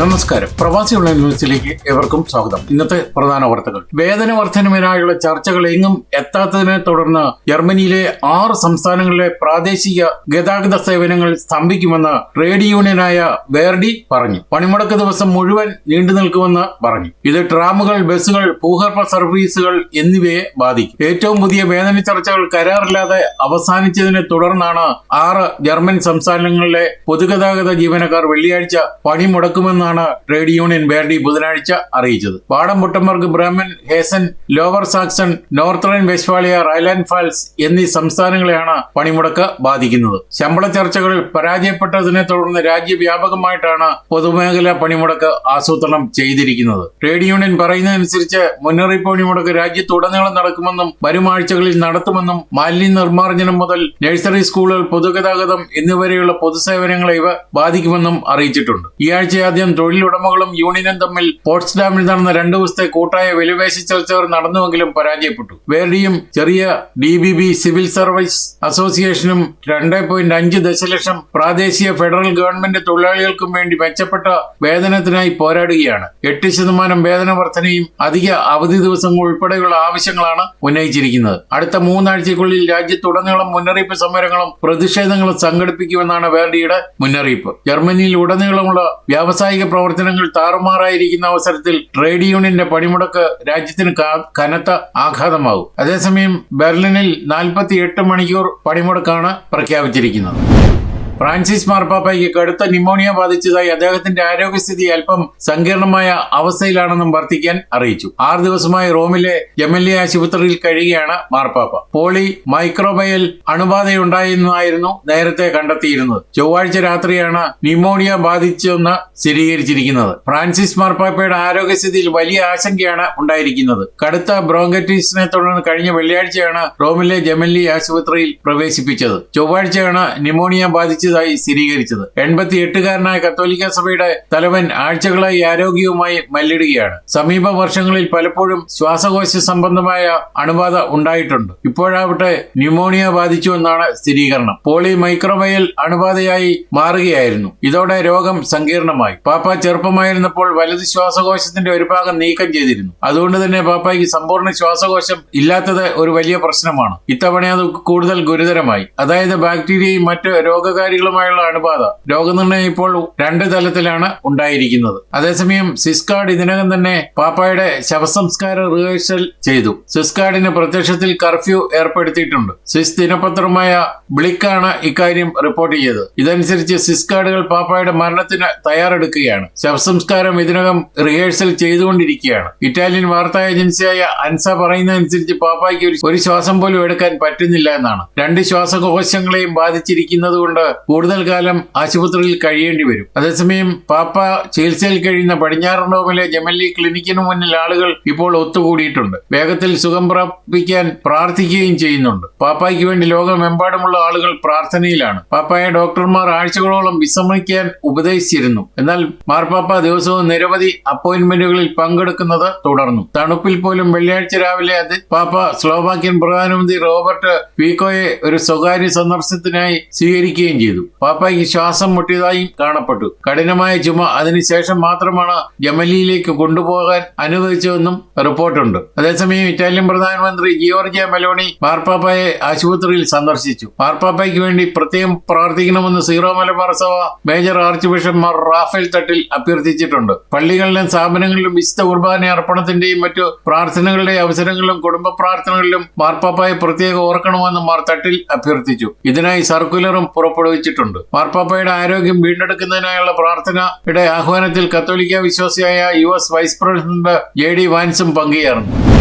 നമസ്കാരം. പ്രവാസി ഉള്ള ന്യൂസിലേക്ക് ഏവർക്കും സ്വാഗതം. ഇന്നത്തെ പ്രധാന വാർത്തകൾ. വേതന വർധനവിനായുള്ള ചർച്ചകൾ എങ്ങും എത്താത്തതിനെ തുടർന്ന് ജർമ്മനിയിലെ ആറ് സംസ്ഥാനങ്ങളിലെ പ്രാദേശിക ഗതാഗത സേവനങ്ങൾ സ്തംഭിക്കുമെന്ന് ട്രേഡ് യൂണിയനായ വേർഡി പറഞ്ഞു. പണിമുടക്ക് ദിവസം മുഴുവൻ നീണ്ടു നിൽക്കുമെന്ന് പറഞ്ഞു. ഇത് ട്രാമുകൾ ബസ്സുകൾ ഭൂഗർഭ സർവീസുകൾ എന്നിവയെ ബാധിക്കും. ഏറ്റവും പുതിയ വേതന ചർച്ചകൾ കരാറില്ലാതെ അവസാനിച്ചതിനെ തുടർന്നാണ് ആറ് ജർമ്മൻ സംസ്ഥാനങ്ങളിലെ പൊതുഗതാഗത ജീവനക്കാർ വെള്ളിയാഴ്ച പണിമുടക്കുമെന്നാണ് ട്രേഡ് യൂണിയൻ ബേർഡി ബുധനാഴ്ച അറിയിച്ചത്. വാടംപുട്ടംബർഗ് Bremen Hessen Lower Saxon Northern Westphalia Rhineland Pfalz എന്നീ സംസ്ഥാനങ്ങളെയാണ് പണിമുടക്ക് ബാധിക്കുന്നത്. ശമ്പള ചർച്ചകൾ പരാജയപ്പെട്ടതിനെ തുടർന്ന് രാജ്യവ്യാപകമായിട്ടാണ് പൊതുമേഖലാ പണിമുടക്ക് ആസൂത്രണം ചെയ്തിരിക്കുന്നത്. ട്രേഡ് യൂണിയൻ പറയുന്നതനുസരിച്ച് മുന്നറിയിപ്പ് പണിമുടക്ക് രാജ്യത്തുടനീളം നടക്കുമെന്നും വരും ആഴ്ചകളിൽ നടത്തുമെന്നും മാലിന്യ നിർമ്മാർജനം മുതൽ നഴ്സറി സ്കൂളുകൾ പൊതുഗതാഗതം എന്നിവരെയുള്ള പൊതുസേവനങ്ങളെ ഇവ ബാധിക്കുമെന്നും അറിയിച്ചിട്ടുണ്ട്. ഈ ആഴ്ച ആദ്യം തൊഴിലുടമകളും യൂണിയനും തമ്മിൽ പോട്സ്ഡാമിൽ നടന്ന രണ്ടു ദിവസത്തെ കൂട്ടായ വിലപേശ ചർച്ചകൾ നടന്നുവെങ്കിലും പരാജയപ്പെട്ടു. വേർഡിയും ചെറിയ D B B civil service അസോസിയേഷനും രണ്ട് പോയിന്റ് അഞ്ച് ദശലക്ഷം പ്രാദേശിക ഫെഡറൽ ഗവൺമെന്റ് തൊഴിലാളികൾക്കും വേണ്ടി മെച്ചപ്പെട്ട വേതനത്തിനായി പോരാടുകയാണ്. എട്ട് ശതമാനം വേതന വർധനയും അധിക അവധി ദിവസങ്ങൾ ഉൾപ്പെടെയുള്ള ആവശ്യങ്ങളാണ് ഉന്നയിച്ചിരിക്കുന്നത്. അടുത്ത മൂന്നാഴ്ചയ്ക്കുള്ളിൽ രാജ്യത്തുടനീളം മുന്നറിയിപ്പ് സമരങ്ങളും പ്രതിഷേധങ്ങളും സംഘടിപ്പിക്കുമെന്നാണ് വേർഡിയുടെ മുന്നറിയിപ്പ്. ജർമ്മനിയിൽ ഉടനീളമുള്ള വ്യാവസായിക പ്രവർത്തനങ്ങൾ താറുമാറായിരിക്കുന്ന അവസരത്തിൽ ട്രേഡ് യൂണിയന്റെ പണിമുടക്ക് രാജ്യത്തിന് കനത്ത ആഘാതമാകും. അതേസമയം ബെർലിനിൽ നാൽപ്പത്തി എട്ട് മണിക്കൂർ പണിമുടക്കാണ് പ്രഖ്യാപിച്ചിരിക്കുന്നത്. ഫ്രാൻസിസ് മാർപ്പാപ്പയ്ക്ക് കടുത്ത ന്യൂമോണിയ ബാധിച്ചതായി അദ്ദേഹത്തിന്റെ ആരോഗ്യസ്ഥിതി അല്പം സങ്കീർണമായ അവസ്ഥയിലാണെന്നും വർത്തിക്കാൻ അറിയിച്ചു. ആറു ദിവസമായി റോമിലെ ജമല്യ ആശുപത്രിയിൽ കഴിയുകയാണ് മാർപ്പാപ്പ പോളി മൈക്രോബയൽ അണുബാധയുണ്ടായെന്നായിരുന്നു നേരത്തെ കണ്ടെത്തിയിരുന്നത്. ചൊവ്വാഴ്ച രാത്രിയാണ് ന്യൂമോണിയ ബാധിച്ചെന്ന് സ്ഥിരീകരിച്ചിരിക്കുന്നത്. ഫ്രാൻസിസ് മാർപ്പാപ്പയുടെ ആരോഗ്യസ്ഥിതിയിൽ വലിയ ആശങ്കയാണ് ഉണ്ടായിരിക്കുന്നത്. കടുത്ത ബ്രോങ്കറ്റീസിനെ തുടർന്ന് കഴിഞ്ഞ വെള്ളിയാഴ്ചയാണ് റോമിലെ ജമല്ലി ആശുപത്രിയിൽ പ്രവേശിപ്പിച്ചത്. ചൊവ്വാഴ്ചയാണ് ന്യൂമോണിയ നിമോണിയ ബാധിച്ചതായി സ്ഥിരീകരിച്ചത്. എൺപത്തി എട്ടുകാരനായ കത്തോലിക്ക സഭയുടെ തലവൻ ആഴ്ചകളായി ആരോഗ്യവുമായി മല്ലിടുകയാണ്. സമീപ വർഷങ്ങളിൽ പലപ്പോഴും ശ്വാസകോശ സംബന്ധമായ അണുബാധ ഉണ്ടായിട്ടുണ്ട്. ഇപ്പോഴാവട്ടെ ന്യൂമോണിയ ബാധിച്ചു എന്നാണ് സ്ഥിരീകരണം. പോളി മൈക്രോബയൽ അണുബാധയായി മാറുകയായിരുന്നു. ഇതോടെ രോഗം സങ്കീർണമായി. പാപ്പ ചെറുപ്പമായിരുന്നപ്പോൾ വലത് ശ്വാസകോശത്തിന്റെ ഒരു ഭാഗം നീക്കം ചെയ്തിരുന്നു. അതുകൊണ്ട് തന്നെ പാപ്പയ്ക്ക് സമ്പൂർണ ശ്വാസകോശം ഇല്ലാത്തത് ഒരു വലിയ പ്രശ്നമാണ്. ഇത്തവണ അത് കൂടുതൽ ഗുരുതരമായി. അതായത് ബാക്ടീരിയയും മറ്റ് രോഗകാരികളുമായുള്ള അണുബാധ രോഗനിർണയം ഇപ്പോൾ രണ്ട് തലത്തിലാണ് ഉണ്ടായിരിക്കുന്നത്. അതേസമയം സിസ്കാർഡ് ഇതിനകം തന്നെ പാപ്പായുടെ ശവസംസ്കാര റിഹേഴ്സൽ ചെയ്തു. സിസ്കാർഡിന് പ്രത്യക്ഷത്തിൽ കർഫ്യൂ ഏർപ്പെടുത്തിയിട്ടുണ്ട്. സ്വിസ് ദിനപത്രമായ ബ്ലിക്കാണ് ഇക്കാര്യം റിപ്പോർട്ട് ചെയ്തത്. ഇതനുസരിച്ച് സിസ്കാർഡുകൾ പാപ്പായുടെ മരണത്തിന് തയ്യാറെടുക്കുകയാണ്. ശവസംസ്കാരം ഇതിനകം റിഹേഴ്സൽ ചെയ്തുകൊണ്ടിരിക്കുകയാണ്. ഇറ്റാലിയൻ വാർത്താ ഏജൻസിയായ അൻസ പറയുന്നതനുസരിച്ച് പാപ്പായ്ക്ക് ഒരു- ശ്വാസം പോലും എടുക്കാൻ പറ്റുന്നില്ല എന്നാണ്. രണ്ട് ശ്വാസകോശങ്ങളെയും ബാധിച്ചിരിക്കുന്നത് കൊണ്ട് കൂടുതൽ കാലം ആശുപത്രിയിൽ കഴിയേണ്ടി വരും. അതേസമയം പാപ്പ ചികിത്സയിൽ കഴിയുന്ന പടിഞ്ഞാറൻ റോമിലെ ജമല്ലി ക്ലിനിക്കിന് മുന്നിൽ ആളുകൾ ഇപ്പോൾ ഒത്തുകൂടിയിട്ടുണ്ട്. വേഗത്തിൽ സുഖം പ്രാപിക്കാൻ പ്രാർത്ഥിക്കുകയും ചെയ്യുന്നുണ്ട്. പാപ്പായ്ക്ക് വേണ്ടി ലോകമെമ്പാടുമുള്ള ആളുകൾ പ്രാർത്ഥനയിലാണ്. പാപ്പായ ഡോക്ടർമാർ ആഴ്ചകളോളം വിശ്രമിക്കാൻ ഉപദേശിച്ചിരുന്നു. എന്നാൽ മാർപ്പാപ്പ ദിവസവും നിരവധി അപ്പോയിന്റ്മെന്റുകളിൽ പങ്കെടുക്കുന്നത് തുടർന്നു. തണുപ്പിൽ പോലും വെള്ളിയാഴ്ച രാവിലെ അത് പാപ്പ സ്ലോവാക്യൻ പ്രധാനമന്ത്രി റോബർട്ട് പീക്കോയെ ഒരു സ്വകാര്യ സന്ദർശനത്തിനായി സ്വീകരിക്കുകയും ചെയ്തു. പാപ്പയ്ക്ക് ശ്വാസം മുട്ടിയതായും കാണപ്പെട്ടു. കഠിനമായ ചുമ അതിനുശേഷം മാത്രമാണ് ജമലിയിലേക്ക് കൊണ്ടുപോകാൻ അനുവദിച്ചതെന്നും റിപ്പോർട്ടുണ്ട്. അതേസമയം ഇറ്റാലിയൻ പ്രധാനമന്ത്രി ജിയോർജിയ മെലോണി മാർപ്പാപ്പയെ ആശുപത്രിയിൽ സന്ദർശിച്ചു. മാർപ്പാപ്പയ്ക്ക് വേണ്ടി പ്രത്യേകം പ്രാർത്ഥിക്കണമെന്ന് സീറോ മലബാർ സഭ മേജർ ആർച്ച് ബിഷപ്പ്മാർ റാഫേൽ തട്ടിൽ അഭ്യർത്ഥിച്ചിട്ടുണ്ട്. പള്ളികളിലും സ്ഥാപനങ്ങളിലും വിശുദ്ധ കുർബാന അർപ്പണത്തിന്റെയും മറ്റു പ്രാർത്ഥനകളുടെ അവസരങ്ങളിലും കുടുംബ പ്രാർത്ഥനകളിലും മാർപ്പാപ്പയെ പ്രത്യേകം ഓർക്കണമെന്ന് മാർ തട്ടിൽ അഭ്യർത്ഥിച്ചു. ഇതിനായി സർക്കുലറും പുറപ്പെടുവിച്ചിട്ടുണ്ട്. മാർപ്പാപ്പയുടെ ആരോഗ്യം വീണ്ടെടുക്കുന്നതിനായുള്ള പ്രാർത്ഥനയുടെ ആഹ്വാനത്തിൽ കത്തോലിക്ക വിശ്വാസിയായ U S vice president J D വാൻസും പങ്കുചേർന്നു.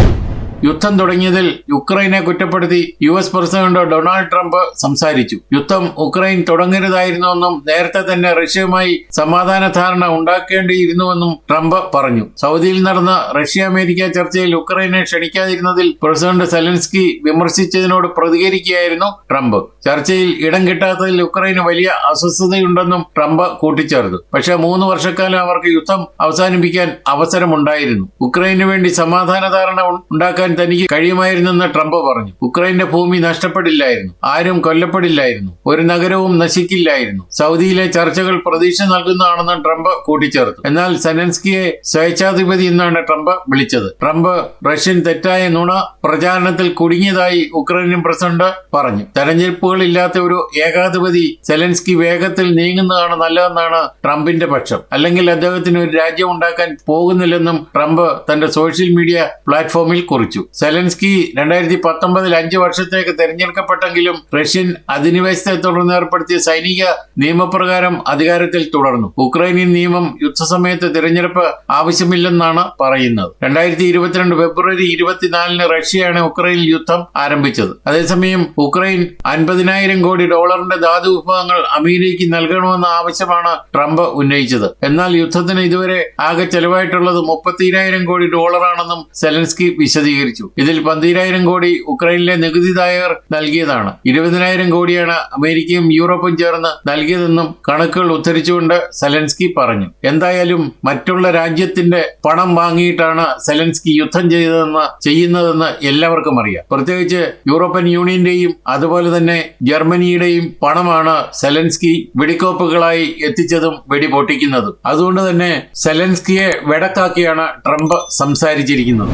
യുദ്ധം തുടങ്ങിയതിൽ യുക്രൈനെ കുറ്റപ്പെടുത്തി U S president Donald Trump സംസാരിച്ചു. യുദ്ധം ഉക്രൈൻ തുടങ്ങരുതായിരുന്നുവെന്നും നേരത്തെ തന്നെ റഷ്യയുമായി സമാധാന ധാരണ ഉണ്ടാക്കേണ്ടിയിരുന്നുവെന്നും ട്രംപ് പറഞ്ഞു. സൗദിയിൽ നടന്ന റഷ്യ അമേരിക്ക ചർച്ചയിൽ ഉക്രൈനെ ക്ഷണിക്കാതിരുന്നതിൽ പ്രസിഡന്റ് സെലൻസ്കി വിമർശിച്ചതിനോട് പ്രതികരിക്കുകയായിരുന്നു ട്രംപ്. ചർച്ചയിൽ ഇടം കിട്ടാത്തതിൽ ഉക്രൈന് വലിയ അസ്വസ്ഥതയുണ്ടെന്നും ട്രംപ് കൂട്ടിച്ചേർത്തു. പക്ഷേ മൂന്ന് വർഷക്കാലം അവർക്ക് യുദ്ധം അവസാനിപ്പിക്കാൻ അവസരമുണ്ടായിരുന്നു. ഉക്രൈനു വേണ്ടി സമാധാന ധാരണ ഉണ്ടാക്കാൻ ഒഴിവാക്കാൻ തനിക്ക് കഴിയുമായിരുന്നെന്ന് ട്രംപ് പറഞ്ഞു. ഉക്രൈന്റെ ഭൂമി നഷ്ടപ്പെടില്ലായിരുന്നു. ആരും കൊല്ലപ്പെടില്ലായിരുന്നു. ഒരു നഗരവും നശിക്കില്ലായിരുന്നു. സൗദിയിലെ ചർച്ചകൾ പ്രതീക്ഷ നൽകുന്നതാണെന്ന് ട്രംപ് കൂട്ടിച്ചേർത്തു. എന്നാൽ സെനൻസ്കിയെ സ്വേച്ഛാധിപതി എന്നാണ് ട്രംപ് വിളിച്ചത്. ട്രംപ് റഷ്യൻ തെറ്റായ നുണ പ്രചാരണത്തിൽ കുടുങ്ങിയതായി ഉക്രൈനിയൻ പ്രസിഡന്റ് പറഞ്ഞു. തെരഞ്ഞെടുപ്പുകളില്ലാത്ത ഒരു ഏകാധിപതി സെലൻസ്കി വേഗത്തിൽ നീങ്ങുന്നതാണ് നല്ലതെന്നാണ് ട്രംപിന്റെ പക്ഷം. അല്ലെങ്കിൽ അദ്ദേഹത്തിന് ഒരു രാജ്യം ഉണ്ടാക്കാൻ പോകുന്നില്ലെന്നും ട്രംപ് തന്റെ സോഷ്യൽ മീഡിയ പ്ലാറ്റ്ഫോമിൽ കുറിച്ചു. സെലൻസ്കി രണ്ടായിരത്തി പത്തൊമ്പതിൽ അഞ്ചു വർഷത്തേക്ക് തെരഞ്ഞെടുക്കപ്പെട്ടെങ്കിലും റഷ്യൻ അധിനിവേശത്തെ തുടർന്ന് ഏർപ്പെടുത്തിയ സൈനിക നിയമപ്രകാരം അധികാരത്തിൽ തുടർന്നു. ഉക്രൈനിയൻ നിയമം യുദ്ധസമയത്ത് തിരഞ്ഞെടുപ്പ് ആവശ്യമില്ലെന്നാണ് പറയുന്നത്. രണ്ടായിരത്തി ഇരുപത്തിരണ്ട് ഫെബ്രുവരി ഇരുപത്തിനാലിന് റഷ്യയാണ് ഉക്രൈനിൽ യുദ്ധം ആരംഭിച്ചത്. അതേസമയം ഉക്രൈൻ അൻപതിനായിരം കോടി ഡോളറിന്റെ ധാതു വിഭവങ്ങൾ അമേരിക്കയ്ക്ക് നൽകണമെന്ന ആവശ്യമാണ് ട്രംപ് ഉന്നയിച്ചത്. എന്നാൽ യുദ്ധത്തിന് ഇതുവരെ ആകെ ചെലവായിട്ടുള്ളത് മുപ്പത്തിനായിരം കോടി ഡോളറാണെന്നും സെലൻസ്കി വിശദീകരിച്ചു. ഇതിൽ പന്തിരായിരം കോടി ഉക്രൈനിലെ നികുതിദായകർ നൽകിയതാണ്. ഇരുപതിനായിരം കോടിയാണ് അമേരിക്കയും യൂറോപ്പും ചേർന്ന് നൽകിയതെന്നും കണക്കുകൾ ഉദ്ധരിച്ചുകൊണ്ട് സെലൻസ്കി പറഞ്ഞു. എന്തായാലും മറ്റുള്ള രാജ്യത്തിന്റെ പണം വാങ്ങിയിട്ടാണ് സെലൻസ്കി യുദ്ധം ചെയ്തതെന്ന് ചെയ്യുന്നതെന്ന് എല്ലാവർക്കും അറിയാം. പ്രത്യേകിച്ച് യൂറോപ്യൻ യൂണിയന്റെയും അതുപോലെ തന്നെ ജർമ്മനിയുടെയും പണമാണ് സെലൻസ്കി വെടിക്കോപ്പുകളായി എത്തിച്ചതും വെടിപൊട്ടിക്കുന്നതും. അതുകൊണ്ട് തന്നെ സെലൻസ്കിയെ വെടക്കാക്കിയാണ് ട്രംപ് സംസാരിച്ചിരിക്കുന്നത്.